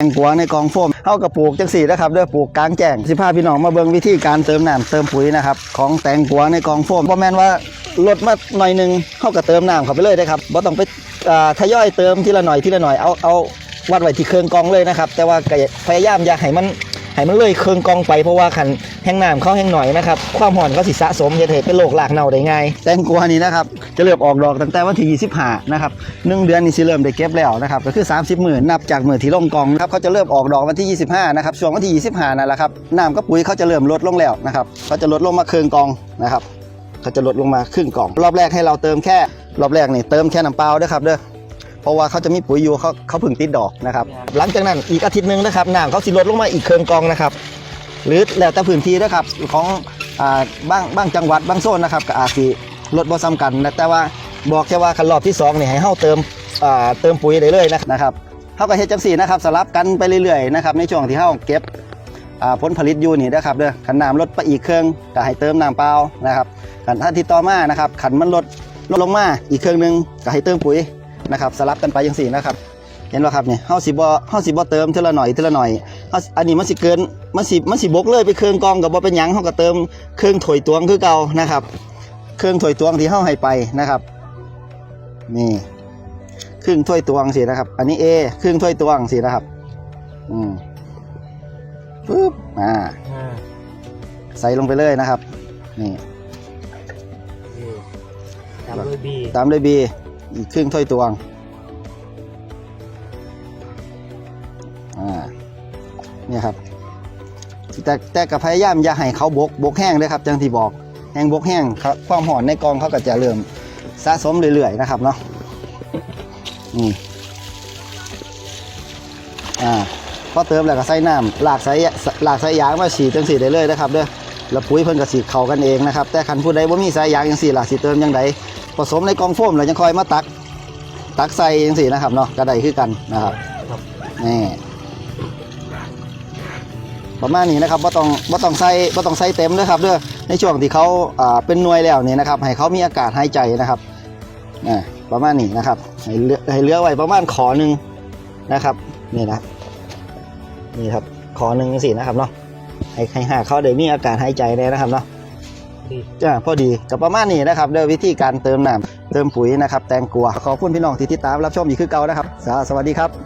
แตงกวาในกองโฟมเข้ากับปลูกจังสี่นะครับด้วยปลูกกลางแจ้งสิพาพี่น้องมาเบิ่งวิธีการเติมน้ำเติมปุ๋ยนะครับของแตงกวาในกองโฟมบ่แม่นว่าลดมาหน่อยหนึงเข้ากับเติมน้ำเข้าไปเลยนะครับบ่ต้องไปทยอยเติมทีละหน่อยทีละหน่อยเอาเอาวัดไว้ที่เครื่องกองเลยนะครับแต่ว่าพยายามอย่าให้มัน ให้มันเลยเครื่องกองไปเพราะว่าขันแห้งน้ำเขาแห้งหน่อยนะครับ ความห่อนเขาสิสะสมเฮ็ดเป็นโรครากเน่าได้ง่ายแตงกวานี่นะครับจะเริ่มออกดอกตั้งแต่วันที่25นะครับหนึ่งเดือนนี่สิเริ่มได้เก็บแล้วนะครับก็คือ 30หมื่นนับจากหมือที่ลงกองนะครับเขาจะเริ่มออกดอกวันที่ 25นะครับช่วงวันที่ 25นั่นแหละครับน้ำกับปุ๋ยเขาจะเริ่มลดลงแล้วนะครับเขาจะลดลงมาเครึ่งกองนะครับเขาจะลดลงมาครึ่งกล่อง รอบแรกให้เราเติมแค่ รอบแรกนี่เติมแค่น้ำเปล่าด้อครับเด้อ เพราะว่าเขาจะมีปุ๋ยอยู่เขาเขาพึ่งติดดอกนะครับ หลังจากนั้นอีกอาทิตย์หนึ่งนะครับน้ำเขาสิลดลงมาอีกเครึ่งกองนะครับหรือแล้วแต่พื้นที่นะครับของอ่าบางบางจังหวัดบางโซนนะครับก็อาจสิลดบ่ซ้ำกันนะแต่ว่าบอกแค่ว่าคันรอบที่2นี่ให้เฮาเติมเติมปุ๋ยได้เลยนะนะครับเฮาก็เฮ็ดจังซี่นะครับสลับกันไปเรื่อยๆนะครับในช่วงที่เฮาเก็บผลผลิตอยู่นี่นะครับเด้อคันน้ำลดไปอีกเครื่องก็ให้เติมน้ำเปล่านะครับคันถ้าที่ต่อมานะครับคันมันลดลดลงมาอีกเครื่องหนึงก็ให้เติมปุ๋ย นะครับสลับกันไปจังซี่นะครับ เห็นป่ะครับเนี่ยเฮาสิบ่เฮาสิบ่เติมทีละหน่อยทีละหน่อยเฮาอันนี้มันสิเกินมันสิมันสิบกเลยไปเครื่องกองกับบ่เป็นหยังเฮาก็เติมเครื่องถวยตวงคือเก่านะครับ เครื่องถวยตวงที่เฮาให้ไปนะครับนี่เครื่องถ้วยตวงสินะครับ อันนี้ A เครื่องถ้วยตวงสินะครับ อืมปึ๊บอ่าอ่าใส่ลงไปเลยนะครับ นี่ ตามด้วยบีตามด้วย B อีกครึ่งถ้วยตวงอ่าเนี่ยครับแต่แต่กับพยายามอย่าให้เขาบกบกแห้งเลยครับจังที่บอกแห้งบกแห้งครับความหอนในกองเขาก็จะเริ่มสะสมเรื่อยๆนะครับเนาะอืมอ่าพอเติมแล้วก็ใส่น้ำหลากใส่หลากใส่ยางมาฉีดจังสีได้เลยนะครับเด้อแล้วปุ๋ยเพิ่นก็สีเข้ากันเองนะครับแต่คันผู้ใดบ่มีสายยางจังสี่ล่ะสิเติมยังไง ผสมในกองโฟมแล้วยังคอยมาตัก ตักใส่จังสี่นะครับเนาะก็ได้คือกันนะครับครับนี่ประมาณนี้นะครับว่าต้องว่าต้องใส่ว่าต้องใส่เต็มนะครับเด้อในช่วงที่เขาอ่าเป็นหน่วยแล้วนี่นะครับ ให้เขามีอากาศหายใจนะครับอ่าประมาณนี้นะครับให้เหลือให้เหลือไว้ประมาณขอหนึ่งนะครับนี่นะนี่ครับขอหนึ่งสินะครับเนาะให้ให้หาเขาได้มีอากาศหายใจเลยนะครับเนาะ ดีจ้าพอดีกับประมาณนี้นะครับเด้อวิธีการเติมน้ำเติมปุ๋ยนะครับแตงกวขอบคุณพี่น้องที่ติดตามรับชมอีกคือเก่านะครับสวัสดีครับ